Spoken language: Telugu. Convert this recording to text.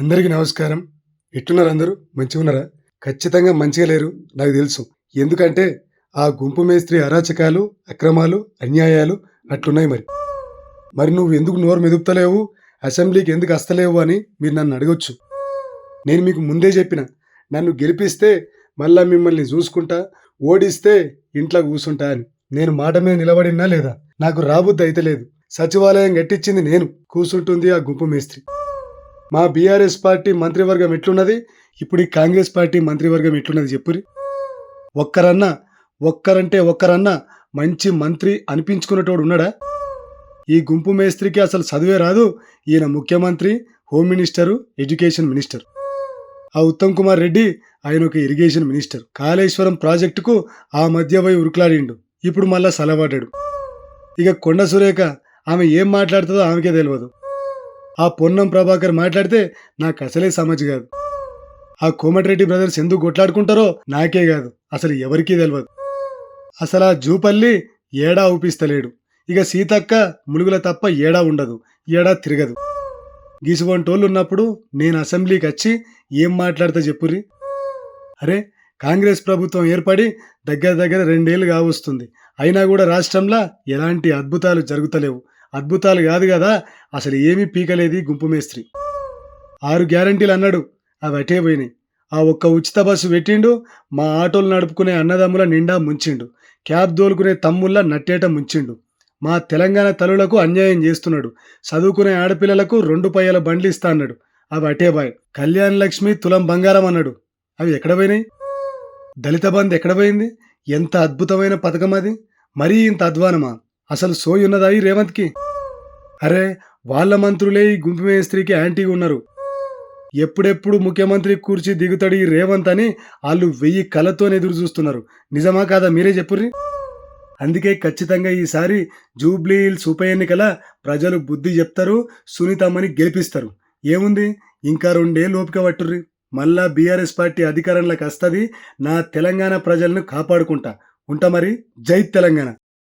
అందరికీ నమస్కారం. ఎట్లున్నారు అందరూ? మంచిగా ఉన్నారా? ఖచ్చితంగా మంచిగా లేరు నాకు తెలుసు. ఎందుకంటే ఆ గుంపు మేస్త్రి అరాచకాలు అక్రమాలు అన్యాయాలు అట్లున్నాయి మరి. మరి నువ్వు ఎందుకు నోరు మెదుపుతలేవు? అసెంబ్లీకి ఎందుకు వస్తలేవు అని మీరు నన్ను అడగొచ్చు. నేను మీకు ముందే చెప్పిన నన్ను గెలిపిస్తే మళ్ళా మిమ్మల్ని చూసుకుంటా ఓడిస్తే ఇంట్లో కూర్చుంటా అని. నేను మాట మీద నిలబడినా లేదా? నాకు రాబుద్ది అయితే లేదు. సచివాలయం గట్టించింది నేను. కూర్చుంటుంది ఆ గుంపు మేస్త్రి. మా బీఆర్ఎస్ పార్టీ మంత్రివర్గం ఎట్లున్నది? ఇప్పుడు ఈ కాంగ్రెస్ పార్టీ మంత్రివర్గం ఎట్లున్నది చెప్పురి ఒక్కరన్నా ఒక్కరంటే ఒక్కరన్నా మంచి మంత్రి అనిపించుకునేటోడు ఉన్నాడా? ఈ గుంపు మేస్త్రికి అసలు చదివే రాదు. ఈయన ముఖ్యమంత్రి హోమ్ మినిస్టరు ఎడ్యుకేషన్ మినిస్టర్. ఆ ఉత్తమ్ కుమార్ రెడ్డి ఆయన ఒక ఇరిగేషన్ మినిస్టర్. కాళేశ్వరం ప్రాజెక్టుకు ఆ మధ్య పోయి ఉరుకులాడిండు. ఇప్పుడు మళ్ళా సలవాడాడు. ఇక కొండ సురేఖ ఆమె ఏం మాట్లాడుతుందో ఆమెకే తెలియదు ఆ పొన్నం ప్రభాకర్ మాట్లాడితే నాకు అసలే సమజ్ కాదు. ఆ కోమటిరెడ్డి బ్రదర్స్ ఎందుకు కొట్లాడుకుంటారో నాకే కాదు అసలు ఎవరికీ తెలియదు అసలు ఆ జూపల్లి ఏడా ఊపిస్తలేడు. ఇక సీతక్క ములుగుల తప్ప ఏడా ఉండదు ఏడా తిరగదు. గీసువంటోళ్ళు ఉన్నప్పుడు నేను అసెంబ్లీకి వచ్చి ఏం మాట్లాడతా చెప్పుర్రి? అరే కాంగ్రెస్ ప్రభుత్వం ఏర్పడి దగ్గర దగ్గర రెండేళ్ళు కావస్తుంది. అయినా కూడా రాష్ట్రంలో ఎలాంటి అద్భుతాలు జరుగుతలేవు. అద్భుతాలు కాదు కదా? అసలు ఏమీ పీకలేది గుంపు మేస్త్రి. ఆరు గ్యారంటీలు అన్నాడు. అవి అటే పోయినాయి. ఆ ఒక్క ఉచిత బస్సు పెట్టిండు మా ఆటోలు నడుపుకునే అన్నదమ్ముల నిండా ముంచిండు క్యాబ్ దోలుకునే తమ్ముళ్ళ నట్టేట ముంచిండు. మా తెలంగాణ తల్లులకు అన్యాయం చేస్తున్నాడు. చదువుకునే ఆడపిల్లలకు రెండు పయ్యల బండ్లు ఇస్తా అన్నాడు. అవి అటే బాయ్ కళ్యాణ్ లక్ష్మి తులం బంగారం అన్నాడు. అవి ఎక్కడ పోయినాయి? దళిత బంద్ ఎక్కడ పోయింది? ఎంత అద్భుతమైన పథకం అది. మరీ ఇంత అధ్వానమా? అసలు సోయి ఉన్నదా ఈ రేవంత్కి? అరే వాళ్ళ మంత్రులే ఈ గుంపు మేస్త్రికి యాంటీగా ఉన్నారు. ఎప్పుడెప్పుడు ముఖ్యమంత్రి కూర్చి దిగుతాడు ఈ రేవంత్ అని వాళ్ళు వెయ్యి కళ్ళతో ఎదురు చూస్తున్నారు. నిజమా కాదా మీరే చెప్పుర్రి? అందుకే ఖచ్చితంగా ఈసారి జూబ్లీ హిల్స్ ఉప ఎన్నికల ప్రజలు బుద్ధి చెప్తారు సునీతమ్మని గెలిపిస్తారు. ఏముంది? ఇంకా రెండేళ్ళు ఓపిక పట్టుర్రి. మళ్ళా బీఆర్ఎస్ పార్టీ అధికారంలోకి వస్తుంది నా తెలంగాణ ప్రజలను కాపాడుకుంటా. ఉంటా మరి? జై తెలంగాణ.